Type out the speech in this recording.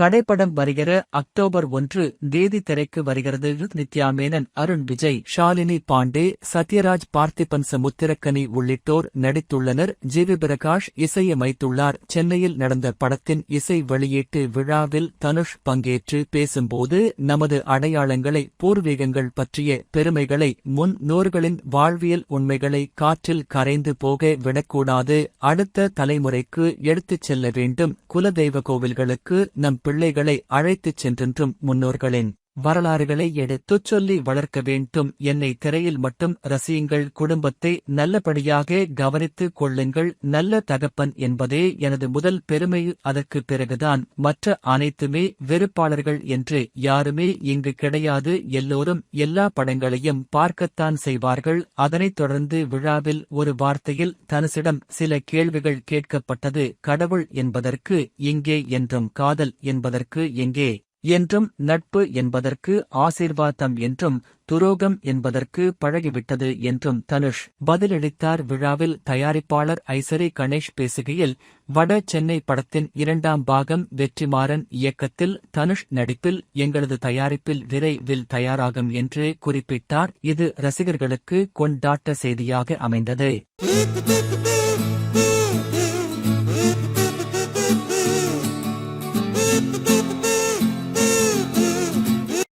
கடைப்படம் வருகிற அக்டோபர் ஒன்று தேதி திரைக்கு வருகிறது. நித்யா மேனன் அருண் விஜய் ஷாலினி பாண்டே சத்யராஜ் பார்த்திபன் சமுத்திரக்கனி உள்ளிட்டோர் நடித்துள்ளனர். ஜிவி பிரகாஷ் இசையமைத்துள்ளார். சென்னையில் நடந்த படத்தின் இசை வெளியீட்டு விழாவில் தனுஷ் பங்கேற்று பேசும்போது நமது அடையாளங்களை பூர்வீகங்கள் பற்றிய பெருமைகளை முன் நோர்களின் வாழ்வியல் உண்மைகளை காற்றில் கரைந்து போக விடக்கூடாது. அடுத்த தலைமுறைக்கு எடுத்துச் செல்ல வேண்டும். குலதெய்வ கோவில்களுக்கு நம் பிள்ளைகளை அழைத்துச் சென்றென்றும் முன்னோர்களின். வரலாறுகளை எடுத்துச் சொல்லி வளர்க்க வேண்டும். என்னை திரையில் மட்டும் ரசியுங்கள். குடும்பத்தை நல்லபடியாக கவனித்துக் கொள்ளுங்கள். நல்ல தகப்பன் என்பதே எனது முதல் பெருமை. அதற்கு பிறகுதான் மற்ற அனைத்துமே வெறுப்பாளர்கள் என்று யாருமே இங்கு கிடையாது. எல்லோரும் எல்லா படங்களையும் பார்க்கத்தான் செய்வார்கள். அதனைத் தொடர்ந்து விழாவில் ஒரு வார்த்தையில் தனுசிடம் சில கேள்விகள் கேட்கப்பட்டது. கடவுள் என்பதற்கு இங்கே என்றும் காதல் என்பதற்கு எங்கே என்றும் நட்பு என்பதற்கு ஆசீர்வாதம் என்றும் துரோகம் என்பதற்கு பழகிவிட்டது என்றும் தனுஷ் பதிலளித்தார். விழாவில் தயாரிப்பாளர் ஐசரி கணேஷ் பேசுகையில் வட சென்னை படத்தின் இரண்டாம் பாகம் வெற்றிமாறன் இயக்கத்தில் தனுஷ் நடிப்பில் எங்களது தயாரிப்பில் விரைவில் தயாராகும் என்று குறிப்பிட்டார். இது ரசிகர்களுக்கு கொண்டாட்ட செய்தியாக அமைந்தது.